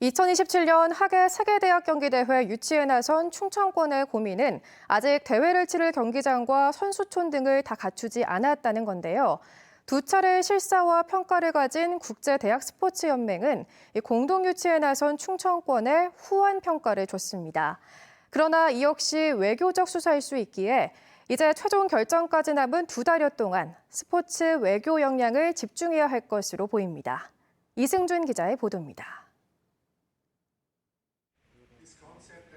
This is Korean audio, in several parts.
2027년 하계 세계대학 경기대회 유치에 나선 충청권의 고민은 아직 대회를 치를 경기장과 선수촌 등을 다 갖추지 않았다는 건데요. 두 차례 실사와 평가를 가진 국제대학 스포츠연맹은 이 공동 유치에 나선 충청권에 후한 평가를 줬습니다. 그러나 이 역시 외교적 수사일 수 있기에 이제 최종 결정까지 남은 두 달여 동안 스포츠 외교 역량을 집중해야 할 것으로 보입니다. 이승준 기자의 보도입니다.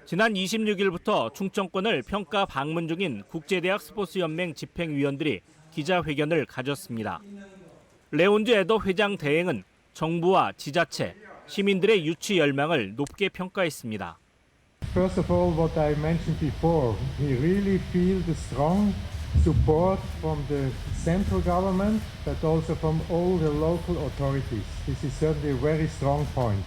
지난 26일부터 충청권을 평가 방문 중인 국제대학 스포츠연맹 집행위원들이 기자회견을 가졌습니다. 레온즈 에더 회장 대행은 정부와 지자체, 시민들의 유치 열망을 높게 평가했습니다. First of all, what I mentioned before, we really feel the strong support from the central government, but also from all the local authorities. This is certainly a very strong point.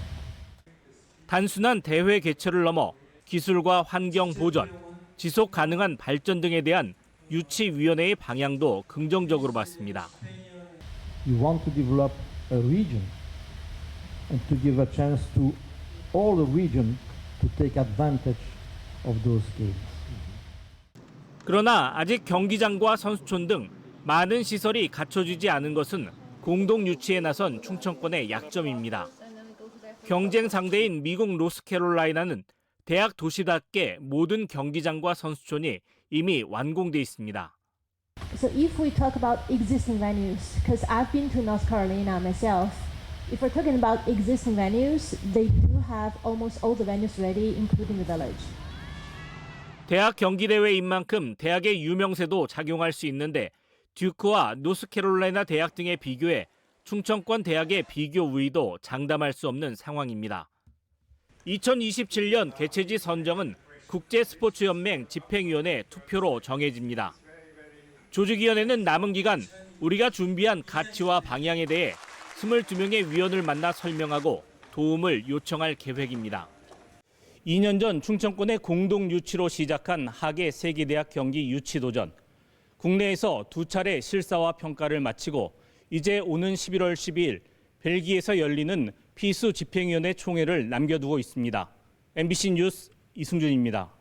단순한 대회 개최를 넘어 기술과 환경 보전, 지속 가능한 발전 등에 대한 유치위원회의 방향도 긍정적으로 봤습니다. You want to develop a region and to give a chance to all the region to take advantage of those games. 그러나 아직 경기장과 선수촌 등 많은 시설이 갖춰지지 않은 것은 공동 유치에 나선 충청권의 약점입니다. 경쟁 상대인 미국 로스캐롤라이나는 대학 도시답게 모든 경기장과 선수촌이 이미 완공돼 있습니다. So if we talk about existing venues, because I've been to North Carolina myself, if we're talking about existing venues, they do have almost all the venues ready, including the village. 대학 경기 대회인 만큼 대학의 유명세도 작용할 수 있는데 듀크와 노스캐롤라이나 대학 등에 비교해 충청권 대학의 비교 우위도 장담할 수 없는 상황입니다. 2027년 개최지 선정은 국제스포츠연맹 집행위원회 투표로 정해집니다. 조직위원회는 남은 기간 우리가 준비한 가치와 방향에 대해 22명의 위원을 만나 설명하고 도움을 요청할 계획입니다. 2년 전 충청권의 공동 유치로 시작한 하계 세계대학 경기 유치 도전. 국내에서 두 차례 실사와 평가를 마치고 이제 오는 11월 12일 벨기에에서 열리는 피수 집행위원회 총회를 남겨두고 있습니다. MBC 뉴스 이승준입니다.